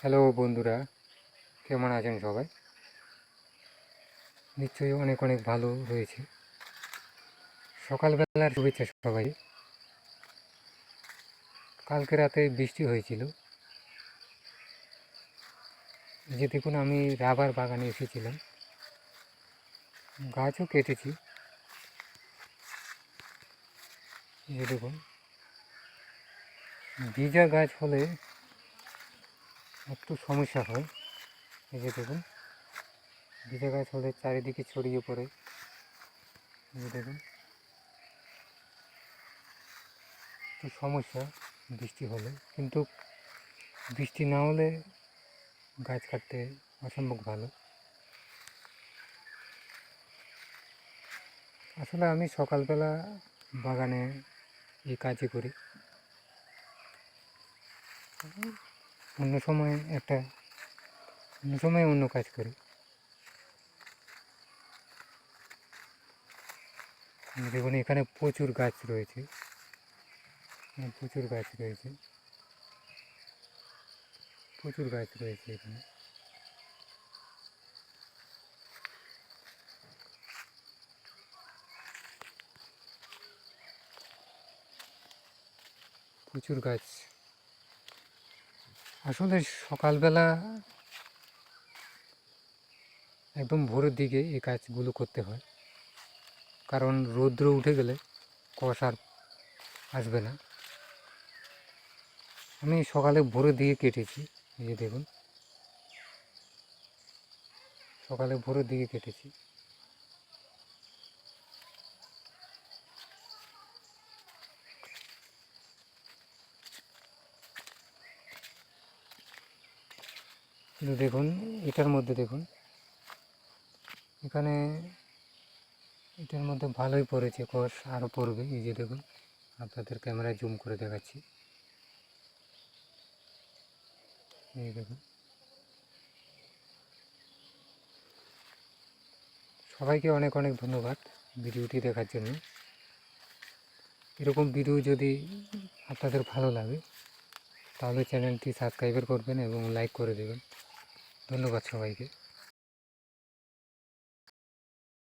Hello বন্ধুরা, কেমন আছেন সবাই? নিশ্চয়ই অনেক অনেক ভালো রয়েছে। সকালবেলার শুভেচ্ছা সবাই। কালকে রাতে বৃষ্টি হয়েছিল। যে দেখুন আমি রাবার বাগানে এসেছিলাম। গাছও কেটেছি। যে দেখুন, ভিজা গাছ হলে একটু সমস্যা হয়। এই যে দেখুন ভিজা গাছ হলে চারিদিকে ছড়িয়ে পড়ে। এই যে দেখুন, একটু সমস্যা বৃষ্টি হলে। কিন্তু বৃষ্টি না হলে গাছ কাটতে অসম্ভব ভালো। আসলে আমি সকালবেলা বাগানে এই কাজই করি। অন্য সময় একটা, অন্য সময় অন্য কাজ করি। দেখুন, এখানে প্রচুর গাছ রয়েছে। প্রচুর গাছ রয়েছে। প্রচুর গাছ রয়েছে এখানে। প্রচুর গাছ আসলে সকালবেলা একদম ভোরের দিকে এই কাজগুলো করতে হয়। কারণ রৌদ্র উঠে গেলে কষ আর আসবে না। আমি সকালে ভোরের দিকে কেটেছি, এই যে দেখুন। সকালে ভোরের দিকে কেটেছি। কিন্তু দেখুন, এটার মধ্যে দেখুন। এখানে এটার মধ্যে ভালোই পড়েছে কষ আরও পড়বে। এই যে দেখুন, আপনাদের ক্যামেরায় জুম করে দেখাচ্ছি। এই দেখুন। সবাইকে অনেক অনেক ধন্যবাদ ভিডিওটি দেখার জন্য। এরকম ভিডিও যদি আপনাদের ভালো লাগে, তাহলে চ্যানেলটি সাবস্ক্রাইবার করবেন এবং লাইক করে দেবেন। ধন্যবাদ সবাইকে।